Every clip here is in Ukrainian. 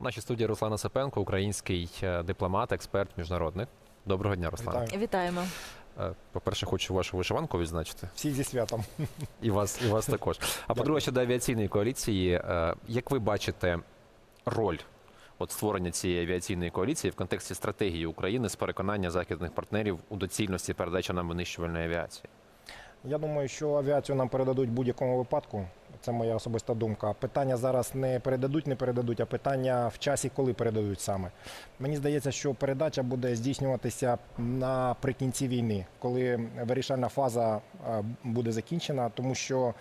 В нашій студії Руслан Осипенко, український е, дипломат, експерт міжнародник. Доброго дня, Руслан. Вітаю. Вітаємо. По-перше, хочу вашу вишиванку відзначити. Всіх зі святом. І вас, і вас також. А по-друге, щодо авіаційної коаліції, е, як ви бачите роль от створення цієї авіаційної коаліції в контексті стратегії України з переконання західних партнерів у доцільності передачі нам винищувальної авіації? Я думаю, що авіацію нам передадуть в будь-якому випадку. Це моя особиста думка. Питання зараз не передадуть, не передадуть, а питання в часі, коли передадуть саме. Мені здається, що передача буде здійснюватися наприкінці війни, коли вирішальна фаза е, буде закінчена, тому що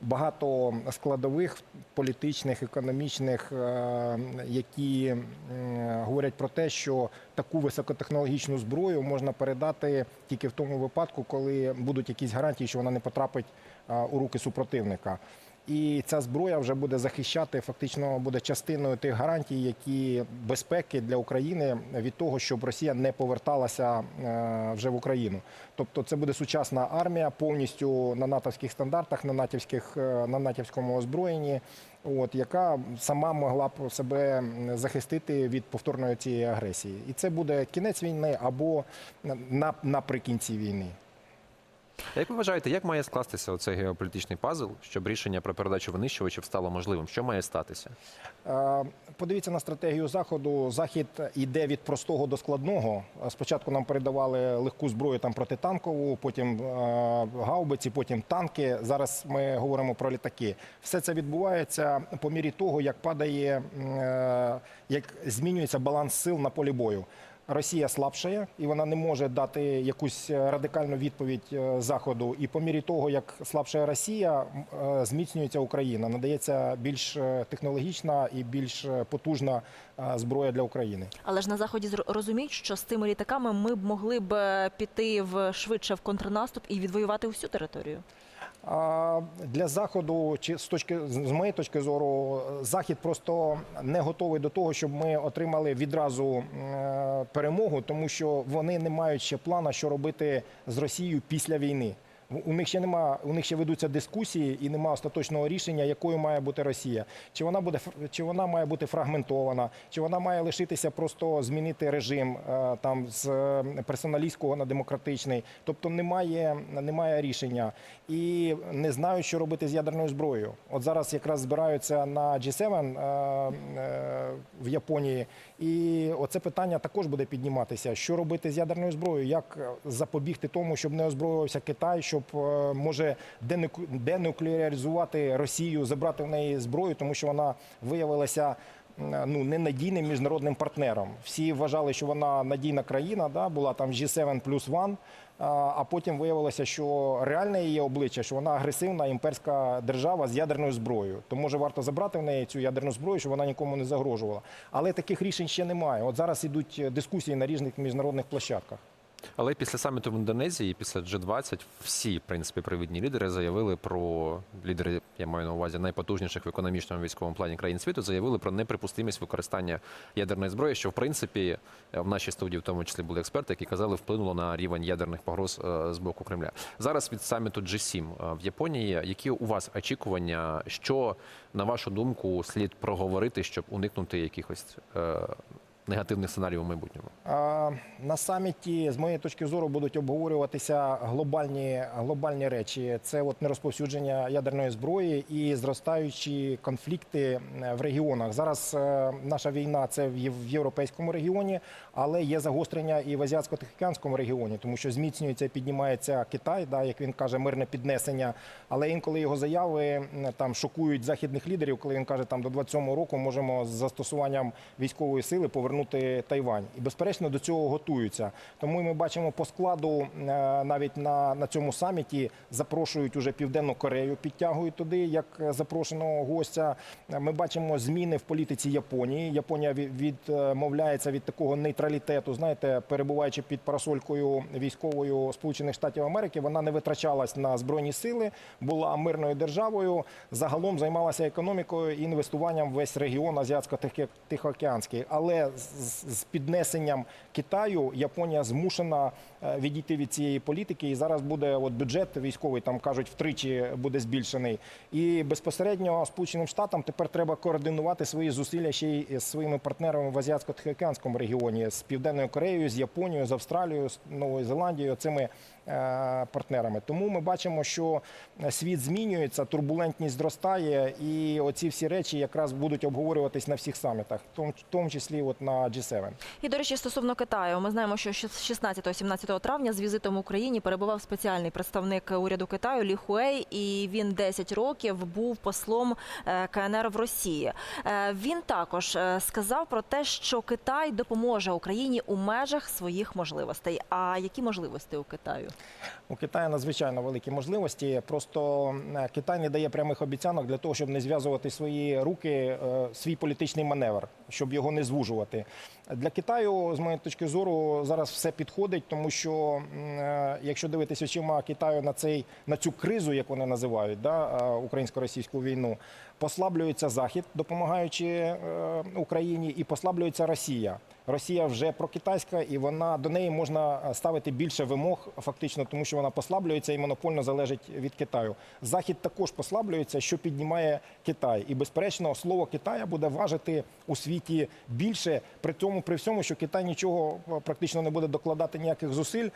багато складових політичних, економічних, е, які говорять про те, що таку високотехнологічну зброю можна передати тільки в тому випадку, коли будуть якісь гарантії, що вона не потрапить е, у руки супротивника. І ця зброя вже буде захищати, фактично буде частиною тих гарантій, які безпеки для України від того, щоб Росія не поверталася е, вже в Україну. Тобто, це буде сучасна армія повністю на натовських стандартах, на натівських е, на натівському озброєнні, от яка сама могла б себе захистити від повторної цієї агресії. І це буде кінець війни або на, наприкінці війни. Як ви вважаєте, як має скластися оцей геополітичний пазл, щоб рішення про передачу винищувачів стало можливим? Що має статися? Е, Подивіться на стратегію заходу. Захід йде від простого до складного. Спочатку нам передавали легку зброю там протитанкову, потім е, гаубиці, потім танки. Зараз ми говоримо про літаки. Все це відбувається по мірі того, як падає, е, як змінюється баланс сил на полі бою. Росія слабшає і вона не може дати якусь е, радикальну відповідь е, заходу. І по мірі того, як слабшає Росія, е, зміцнюється Україна, надається більш технологічна і більш потужна зброя для України. Але ж на заході розуміють, що з цими літаками ми б могли б піти в швидше в контрнаступ і відвоювати всю територію. Для заходу, чи з точки з моєї точки зору, захід просто не готовий до того, щоб ми отримали відразу е, перемогу, тому що вони не мають ще плана, що робити з Росією після війни. У них ще нема, у них ще ведуться дискусії і немає остаточного рішення, якою має бути Росія. Чи вона буде чи вона має бути фрагментована, чи вона має лишитися просто змінити режим е, там з е, персоналістського на демократичний. Тобто немає, немає рішення і не знають, що робити з ядерною зброєю. От зараз якраз збираються на G7 е, е, в Японії, і оце питання також буде підніматися: що робити з ядерною зброєю, як е, запобігти тому, щоб не озброювався Китай, щоб е, може денук- денуклеаризувати Росію, забрати в неї зброю, тому що вона виявилася. Ну, ненадійним міжнародним партнером. Всі вважали, що вона надійна країна, да, була там G7 плюс 1, а потім виявилося, що реальне її обличчя, що вона агресивна імперська держава з ядерною зброєю. То може варто забрати в неї цю ядерну зброю, щоб вона нікому не загрожувала. Але таких рішень ще немає. От зараз ідуть дискусії на різних міжнародних площадках. Але після саміту в Індонезії, після G20, всі в принципі привідні лідери заявили про лідери, я маю на увазі найпотужніших в економічному військовому плані країн світу, заявили про неприпустимість використання ядерної зброї, що в принципі в нашій студії, в тому числі, були експерти, які казали, вплинуло на рівень ядерних погроз е, з боку Кремля. Зараз від саміту G7 е, в Японії. Які у вас очікування, що на вашу думку слід проговорити, щоб уникнути якихось е, негативних сценаріїв у майбутньому? На саміті, з моєї точки зору, будуть обговорюватися глобальні, глобальні речі. Це от нерозповсюдження ядерної зброї і зростаючі конфлікти е, в регіонах. Зараз е, наша війна це в Єв- в європейському регіоні, але є загострення і в азіатсько-тихоокеанському регіоні, тому що зміцнюється піднімається Китай, да, як він каже, мирне піднесення. Але інколи його заяви там шокують західних лідерів, коли він каже, там до 27-го року можемо з застосуванням військової сили повернути Тайвань. І безперечно до цього готуються. Тому ми бачимо по складу е, навіть на, на цьому саміті запрошують уже Південну Корею, підтягують туди як запрошеного гостя. Ми бачимо зміни в політиці Японії. Японія відмовляється від такого нейтралітету. Знаєте, перебуваючи під парасолькою військовою Сполучених Штатів Америки, вона не витрачалась на збройні сили, була мирною державою. Загалом займалася економікою і інвестуванням в весь регіон азіатсько-тихоокеанський. Але з, піднесенням Китаю Японія змушена е, відійти від цієї політики, і зараз буде от бюджет військовий, там кажуть, втричі буде збільшений. І безпосередньо Сполученим Штатам тепер треба координувати свої зусилля ще й з своїми партнерами в Азіатсько-Тихоокеанському регіоні з Південною Кореєю, з Японією, з Австралією, з Новою Зеландією. Цими партнерами. Тому ми бачимо, що світ змінюється, турбулентність зростає, і оці всі речі якраз будуть обговорюватись на всіх самітах, в тому- числі от на G7. І, до речі, стосовно Китаю, ми знаємо, що 16-17 травня з візитом в Україні перебував спеціальний представник уряду Китаю Лі Хуей, і він 10 років був послом е, КНР в Росії. Е, Він також е, сказав про те, що Китай допоможе Україні у межах своїх можливостей. А які можливості у Китаю? У Китаю надзвичайно великі можливості. Просто е, Китай не дає прямих обіцянок для того, щоб не зв'язувати свої руки, е, свій політичний маневр, щоб його не звужувати. Для Китаю, з моєї точки зору, зараз все підходить, тому що е, якщо дивитися очима Китаю на цей на цю кризу, як вони називають, да, е, українсько-російську війну, послаблюється Захід, допомагаючи е, Україні, і послаблюється Росія. Росія вже прокитайська, і вона до неї можна ставити більше вимог, фактично, тому що вона послаблюється і монопольно залежить від Китаю. Захід також послаблюється, що піднімає Китай. І безперечно, слово Китая буде важити у світі більше. При тому, при всьому, що Китай нічого е, практично не буде докладати ніяких зусиль.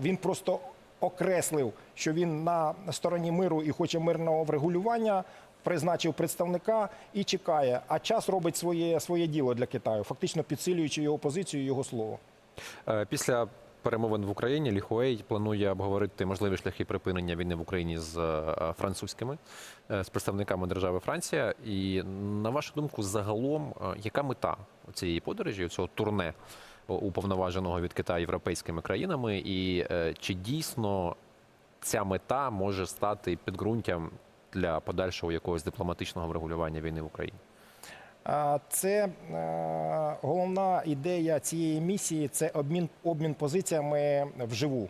Він просто окреслив, що він на стороні миру і хоче мирного врегулювання. Призначив представника і чекає. А час робить своє своє діло для Китаю, фактично підсилюючи його позицію, і його слово. Е, Після перемовин в Україні Ліхуей планує обговорити можливі шляхи припинення війни в Україні з е, французькими з представниками держави Франція. І на вашу думку, загалом, яка мета цієї подорожі, цього турне уповноваженого від Китаю європейськими країнами, і е, чи дійсно ця мета може стати підґрунтям для подальшого якогось дипломатичного врегулювання війни в Україні? Це е, головна ідея цієї місії це обмін обмін позиціями вживу.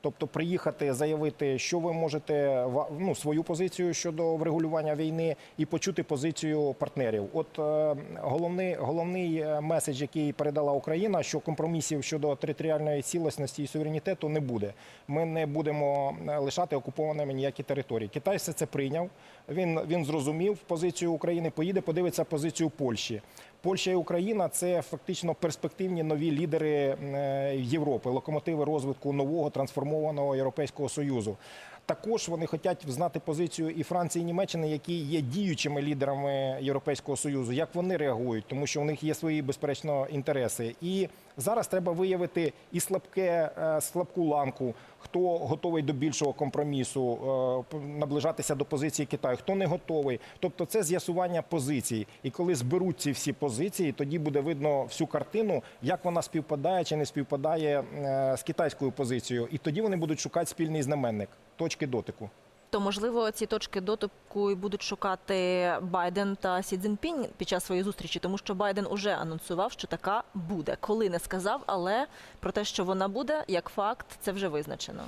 Тобто приїхати, заявити, що ви можете ну, свою позицію щодо врегулювання війни і почути позицію партнерів. От е, головний, головний е, меседж, який передала Україна, що компромісів щодо територіальної цілісності і суверенітету не буде. Ми не будемо е, лишати окупованими ніякі території. Китай все це прийняв. Він, він зрозумів позицію України, поїде, подивиться позицію Польщі. Польща і Україна це фактично перспективні нові лідери е, Європи, локомотиви розвитку нового трансформованого Європейського союзу. Також вони хочуть знати позицію і Франції, і Німеччини, які є діючими лідерами Європейського союзу, як вони реагують, тому що у них є свої безперечно інтереси. І зараз треба виявити і слабке е, слабку ланку, хто готовий до більшого компромісу, е, наближатися до позиції Китаю, хто не готовий. Тобто, це з'ясування позицій. І коли зберуть ці всі позиції, тоді буде видно всю картину, як вона співпадає чи не співпадає е, з китайською позицією. І тоді вони будуть шукати спільний знаменник, точки дотику. То можливо ці точки дотику і будуть шукати Байден та Сі Цзіньпінь під час своєї зустрічі, тому що Байден уже анонсував, що така буде. Коли не сказав, але про те, що вона буде, як факт, це вже визначено.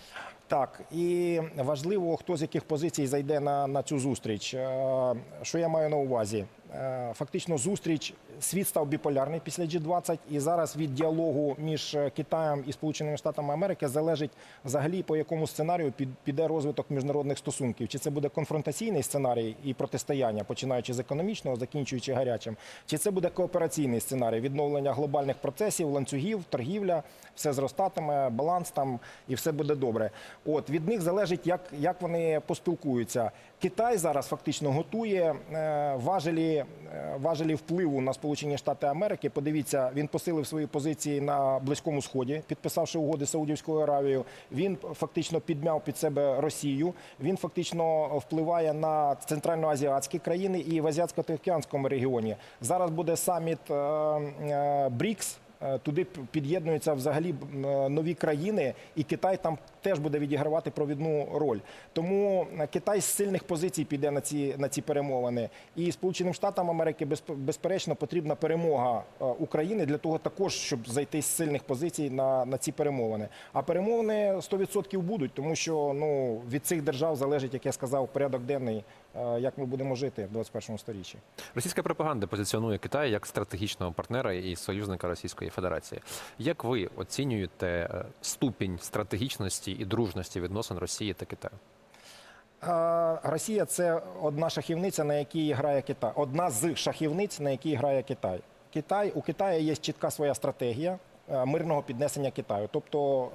Так, і важливо, хто з яких позицій зайде на, на цю зустріч. Е, Що я маю на увазі? Е, Фактично, зустріч світ став біполярний після G20, і зараз від діалогу між е, Китаєм і Сполученими Штатами Америки залежить взагалі по якому сценарію під- піде розвиток міжнародних стосунків. Чи це буде конфронтаційний сценарій і протистояння, починаючи з економічного, закінчуючи гарячим, чи це буде коопераційний сценарій відновлення глобальних процесів, ланцюгів, торгівля, все зростатиме, баланс там і все буде добре. От від них залежить, як, як вони поспілкуються. Китай зараз фактично готує е, важелі, е, важелі впливу на Сполучені Штати Америки. Подивіться, він посилив свої позиції на Близькому Сході, підписавши угоди з Саудівською Аравією. Він фактично підмяв під себе Росію. Він фактично впливає на центральноазіатські країни і в Азіатсько-Тихоокеанському регіоні. Зараз буде саміт е, БРІКС. Е, Туди під'єднуються взагалі е, нові країни, і Китай там теж буде відігравати провідну роль. Тому е, Китай з сильних позицій піде на ці на ці перемовини. І Сполученим Штатам Америки безп- безперечно потрібна перемога України для того, також щоб зайти з сильних позицій на, на ці перемовини. А перемовини 100% будуть, тому що ну від цих держав залежить, як я сказав, порядок денний, як ми будемо жити в 21 сторіччі. Російська пропаганда позиціонує Китай як стратегічного партнера і союзника Російської Російської Федерації. Як ви оцінюєте е, ступінь стратегічності і дружності відносин Росії та Китаю? Росія це одна шахівниця, на якій грає Китай. Одна з шахівниць, на якій грає Китай. Китай у Китаї є чітка своя стратегія мирного піднесення Китаю, тобто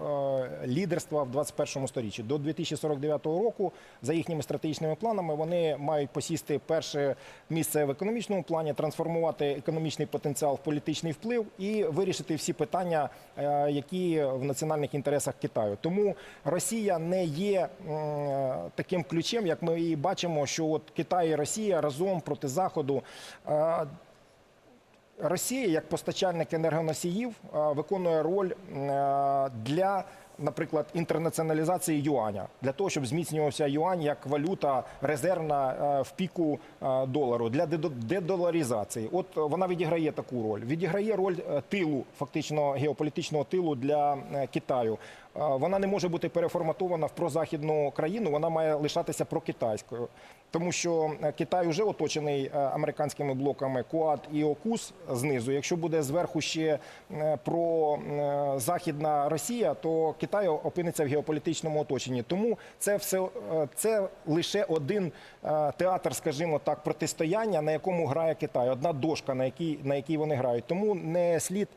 е, лідерства в 21 сторіччі. До 2049 року, за їхніми стратегічними планами, вони мають посісти перше місце в економічному плані, трансформувати економічний потенціал в політичний вплив і вирішити всі питання, е, які в національних інтересах Китаю. Тому Росія не є таким ключем, як ми і бачимо, що от Китай і Росія разом проти Заходу. Росія як постачальник енергоносіїв е, виконує роль е, для, наприклад, інтернаціоналізації юаня для того, щоб зміцнювався юань як валюта резервна е, в піку долару для дедо- дедоларизації. От вона відіграє таку роль. Відіграє роль тилу, фактично геополітичного тилу для Китаю. Вона не може бути переформатована в прозахідну країну, вона має лишатися прокитайською. Тому що е, Китай вже оточений е, американськими блоками КУАД і ОКУС знизу. Якщо буде зверху ще е, про західна Росія, то Китай опиниться в геополітичному оточенні. Тому це все це лише один театр, скажімо так, протистояння, на якому грає Китай. Одна дошка, на якій на якій вони грають. Тому не слід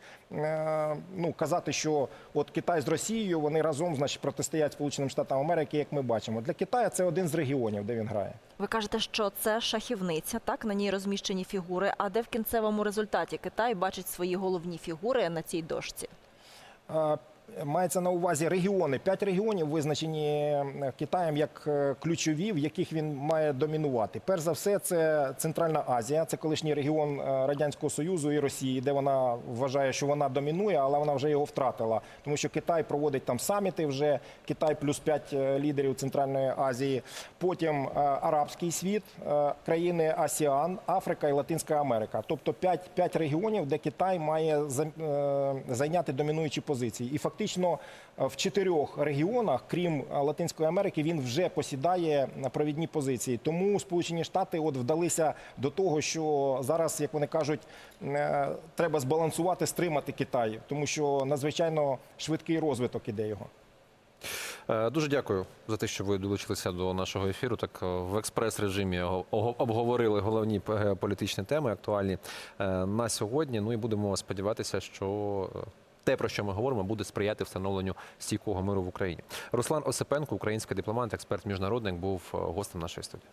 ну казати, що от Китай з Росією вони разом значить протистоять Сполученим Штатам Америки, як ми бачимо. Для Китаю це один з регіонів, де він грає. Кажете, що це шахівниця, так на ній розміщені фігури. А де в кінцевому результаті Китай бачить свої головні фігури на цій дошці? Мається на увазі регіони. П'ять регіонів визначені Китаєм як е, ключові, в яких він має домінувати. Перш за все, це Центральна Азія, це колишній регіон е, Радянського Союзу і Росії, де вона вважає, що вона домінує, але вона вже його втратила. Тому що Китай проводить там саміти вже Китай плюс п'ять е, лідерів Центральної Азії. Потім арабський світ, країни АСІАН, Африка і Латинська Америка. Тобто п'ять, регіонів, де Китай має зайняти домінуючі позиції. І фактично е, в чотирьох регіонах, крім е, Латинської Америки, він вже посідає е, провідні позиції. Тому Сполучені Штати от вдалися до того, що зараз, як вони кажуть, треба збалансувати, стримати Китай, тому що надзвичайно швидкий розвиток іде його. Дуже дякую за те, що ви долучилися до нашого ефіру. Так в експрес-режимі обговорили головні політичні теми, актуальні на сьогодні. Ну і будемо сподіватися, що те, про що ми говоримо, буде сприяти встановленню стійкого миру в Україні. Руслан Осипенко, український дипломат, експерт міжнародник, був е, гостем нашої студії.